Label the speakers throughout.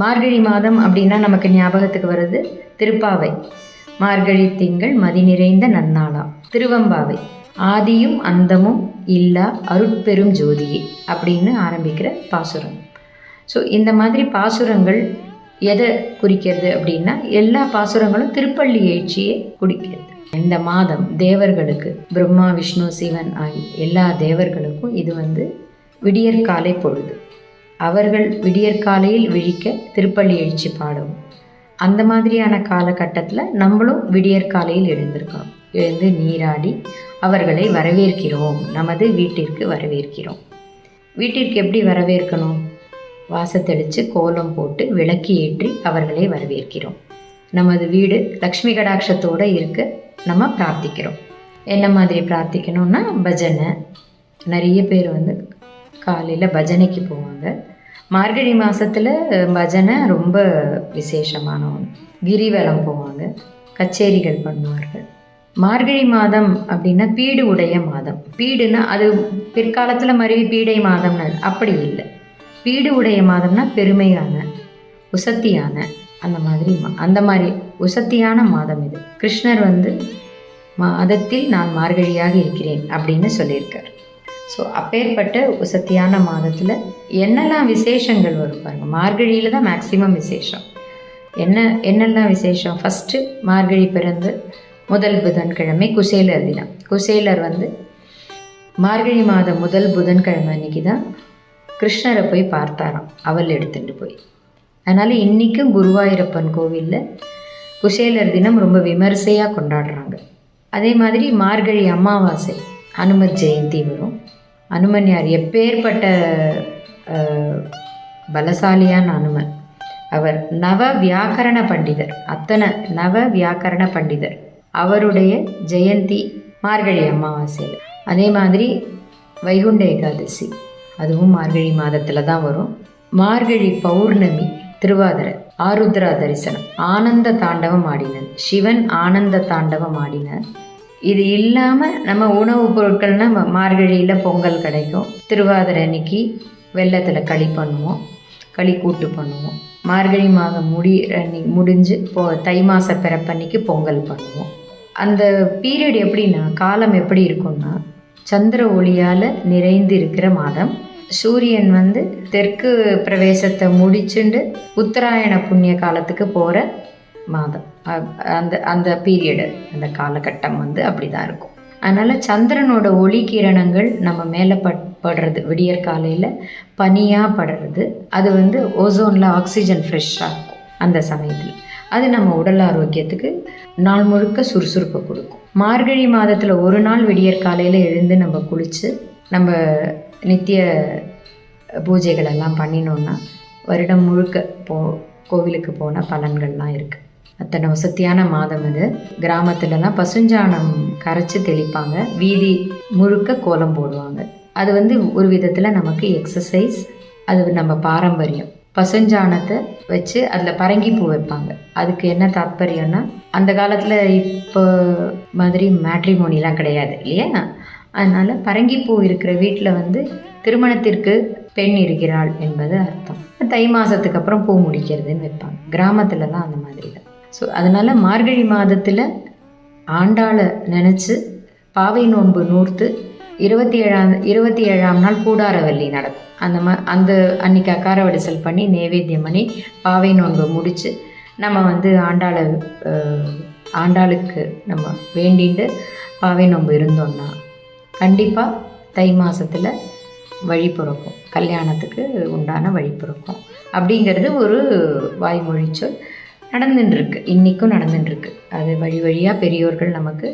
Speaker 1: மார்கழி மாதம் அப்படின்னா நமக்கு ஞாபகத்துக்கு வருது திருப்பாவை. மார்கழி திங்கள் மதி நிறைந்த நன்னாளாம் திருவம்பாவை. ஆதியும் அந்தமும் இல்லா அருட்பெரும் ஜோதியே அப்படின்னு ஆரம்பிக்கிற பாசுரம். ஸோ இந்த மாதிரி பாசுரங்கள் எதை குறிக்கிறது அப்படின்னா எல்லா பாசுரங்களும் திருப்பள்ளி எழுச்சியை குறிக்கிறது. இந்த மாதம் தேவர்களுக்கு பிரம்மா விஷ்ணு சிவன் ஆகி எல்லா தேவர்களுக்கும் இது வந்து விடியற்காலை பொழுது. அவர்கள் விடியற்காலையில் விழிக்க திருப்பள்ளி எழுச்சி பாடும். அந்த மாதிரியான காலகட்டத்தில் நம்மளும் விடியற்காலையில் எழுந்திருக்கோம் எழுந்து நீராடி அவர்களை வரவேற்கிறோம். நமது வீட்டிற்கு வரவேற்கிறோம். வீட்டிற்கு எப்படி வரவேற்கணும்? வாசத்தெளித்து கோலம் போட்டு விளக்கு ஏற்றி அவர்களை வரவேற்கிறோம். நமது வீடு லக்ஷ்மி கடாட்சத்தோடு இருக்க. நம்ம பிரார்த்திக்கிறோம். என்ன மாதிரி பிரார்த்திக்கணும்னா பஜனை. நிறைய பேர் வந்து காலையில் பஜனைக்கு போவாங்க. மார்கழி மாதத்தில் பஜனை ரொம்ப விசேஷமான ஒன்று கிரிவலம் போவாங்க. கச்சேரிகள் பண்ணுவார்கள். மார்கழி மாதம் அப்படின்னா பீடு உடைய மாதம். பீடுனா அது பிற்காலத்தில் மருவி பீடை மாதம்னு அப்படி இல்லை. பீடு உடைய மாதம்னா பெருமையான உசத்தியான அந்த மாதிரி அந்த மாதிரி உசத்தியான மாதம் இது. கிருஷ்ணர் வந்து மாதத்தில் நான் மார்கழியாக இருக்கிறேன் அப்படின்னு சொல்லியிருக்கார். ஸோ அப்பேற்பட்ட உசத்தியான மாதத்தில் என்னெல்லாம் விசேஷங்கள் வரும் பாருங்கள் மார்கழியில் தான் மேக்சிமம் விசேஷம். என்ன என்னெல்லாம் விசேஷம்? ஃபஸ்ட்டு மார்கழி பிறந்து முதல் புதன்கிழமை குசேலர் தினம். குசேலர் வந்து மார்கழி மாதம் முதல் புதன்கிழமை அன்னைக்கு தான் கிருஷ்ணரை போய் பார்த்தாராம். அவள் எடுத்துகிட்டு போய். அதனால் இன்றைக்கும் குருவாயூரப்பன் கோவிலில் குசேலர் தினம் ரொம்ப விமரிசையாக கொண்டாடுறாங்க. அதே மாதிரி மார்கழி அமாவாசை அனுமத் ஜெயந்தி வரும். அனுமன் யார்? எப்பேற்பட்ட பலசாலியான அனுமன் அவர் நவ வியாக்கரண பண்டிதர். அத்தனை நவ வியாக்கரண பண்டிதர். அவருடைய ஜெயந்தி மார்கழி அமாவாசையில். அதே மாதிரி வைகுண்ட ஏகாதசி. அதுவும் மார்கழி மாதத்தில் தான் வரும். மார்கழி பௌர்ணமி திருவாதிரை ஆருத்ரா தரிசனம். ஆனந்த தாண்டவம் ஆடினர். சிவன் ஆனந்த தாண்டவம் ஆடினர். இது இல்லாமல் நம்ம உணவுப் பொருட்கள்னால் மார்கழியில் பொங்கல் கிடைக்கும். திருவாதிரை அன்னைக்கு வெள்ளத்தில் களி பண்ணுவோம். களி கூட்டு பண்ணுவோம். மார்கழி மாதம் முடி முடிஞ்சு இப்போ தை மாத பிறப்பன்னைக்கு பொங்கல் பண்ணுவோம். அந்த பீரியட் எப்படின்னா காலம் எப்படி இருக்கும்னா சந்திர ஒளியால் நிறைந்து இருக்கிற மாதம். சூரியன் வந்து தெற்கு பிரவேசத்தை முடிச்சுண்டு உத்தராயண புண்ணிய காலத்துக்கு போகிற மாதம் அந்த அந்த பீரியடு அந்த காலகட்டம் வந்து அப்படி தான் இருக்கும். அதனால் சந்திரனோட ஒளி கிரணங்கள் நம்ம மேலே பட் படுறது விடியற் காலையில் பனியாக படுறது அது வந்து ஓசோனில் ஆக்சிஜன் ஃப்ரெஷ்ஷாக இருக்கும் அந்த சமயத்தில். அது நம்ம உடல் ஆரோக்கியத்துக்கு நாள் முழுக்க சுறுசுறுப்பை கொடுக்கும். மார்கழி மாதத்தில் ஒரு நாள் விடியற் காலையில் எழுந்து நம்ம குளித்து நம்ம நித்திய பூஜைகளெல்லாம் பண்ணினோன்னா வருடம் முழுக்க போ கோவிலுக்கு போன பலன்கள்லாம் இருக்குது அத்தனை வசதியான மாதம் இது கிராமத்துலலாம் பசுஞ்சாணம் கரைச்சி தெளிப்பாங்க. வீதி முழுக்க கோலம் போடுவாங்க. அது வந்து ஒரு விதத்தில் நமக்கு எக்ஸசைஸ் அது நம்ம பாரம்பரியம். பசுஞ்சாணத்தை வச்சு அதில் பரங்கிப்பூ வைப்பாங்க. அதுக்கு என்ன தாத்பரியம்னா அந்த காலத்தில் இப்போ மாதிரி மேட்ரிமோனிலாம் கிடையாது இல்லையா? அதனால் பரங்கிப்பூ இருக்கிற வீட்டில் வந்து திருமணத்திற்கு பெண் இருக்கிறாள் என்பது அர்த்தம். தை மாதத்துக்கு அப்புறம் பூ முடிக்கிறதுன்னு வைப்பாங்க. கிராமத்துலலாம் அந்த மாதிரி தான் ஸோ அதனால் மார்கழி மாதத்தில் ஆண்டாளை நினச்சி பாவை நோன்பு நூர்த்து இருபத்தி ஏழாம் இருபத்தி ஏழாம் நாள் கூடாரவல்லி நடக்கும். அந்த மா அந்த அன்னைக்கு அக்கார வடிசல் பண்ணி நைவேத்தியம் பண்ணி பாவை நோன்பு முடித்து நம்ம வந்து ஆண்டாளை ஆண்டாளுக்கு நம்ம வேண்டிட்டு பாவை நோன்பு இருந்தோம்னா கண்டிப்பாக தை மாதத்தில் வழி பிறக்கும். கல்யாணத்துக்கு உண்டான வழி பிறக்கும். அப்படிங்கிறது ஒரு வாய்மொழி சொல். நடந்துட்டுருக்கு இன்றைக்கும் நடந்துட்டுருக்கு அது வழி வழியாக பெரியோர்கள் நமக்கு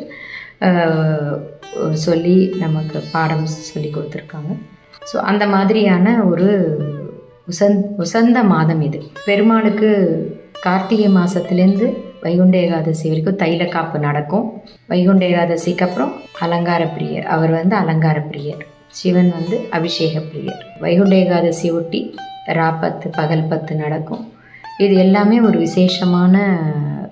Speaker 1: சொல்லி நமக்கு பாடம் சொல்லி கொடுத்துருக்காங்க. ஸோ அந்த மாதிரியான ஒரு உசந் உசந்த மாதம் இது. பெருமாளுக்கு கார்த்திகை மாதத்துலேருந்து வைகுண்ட ஏகாதசி வரைக்கும் தைல காப்பு நடக்கும். வைகுண்ட ஏகாதசிக்கு அப்புறம் அலங்கார பிரியர். அவர் வந்து அலங்கார பிரியர். சிவன் வந்து அபிஷேக பிரியர். வைகுண்ட ஏகாதசி ஒட்டி ராப்பத்து பகல் பத்து நடக்கும். இது எல்லாமே ஒரு விசேஷமான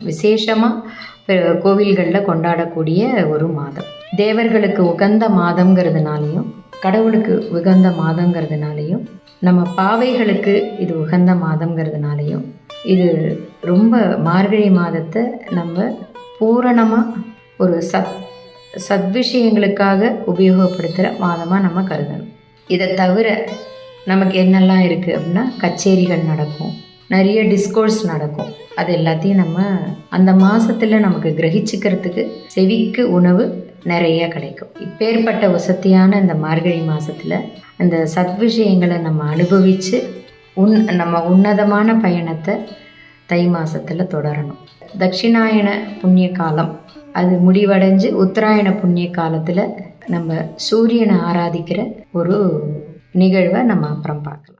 Speaker 1: விசேஷமாக கோவில்களில் கொண்டாடக்கூடிய ஒரு மாதம். தேவர்களுக்கு உகந்த மாதங்கிறதுனாலையும் கடவுளுக்கு உகந்த மாதங்கிறதுனாலையும் நம்ம பாவைகளுக்கு இது உகந்த மாதங்கிறதுனாலையும் இது ரொம்ப மார்கழி மாதத்தை நம்ம பூரணமாக ஒரு சத் சத்விஷயங்களுக்காக உபயோகப்படுத்துகிற மாதமாக நம்ம கருதணும். இதை தவிர நமக்கு என்னெல்லாம் இருக்குது அப்படின்னா கச்சேரிகள் நடக்கும். நிறைய டிஸ்கோர்ஸ் நடக்கும். அது எல்லாத்தையும் நம்ம அந்த மாதத்தில் நமக்கு கிரகிச்சுக்கிறதுக்கு செவிக்கு உணவு நிறைய கிடைக்கும். இப்பேற்பட்ட வசதியான இந்த மார்கழி மாதத்தில் அந்த சத்விஷயங்களை நம்ம அனுபவித்து உன் நம்ம உன்னதமான பயணத்தை தை மாதத்தில் தொடரணும். தட்சிணாயன புண்ணிய காலம். அது முடிவடைஞ்சு உத்தராயண புண்ணிய காலத்தில் நம்ம சூரியனை ஆராதிக்கிற ஒரு நிகழ்வை நம்ம அப்புறம் பார்க்கலாம்.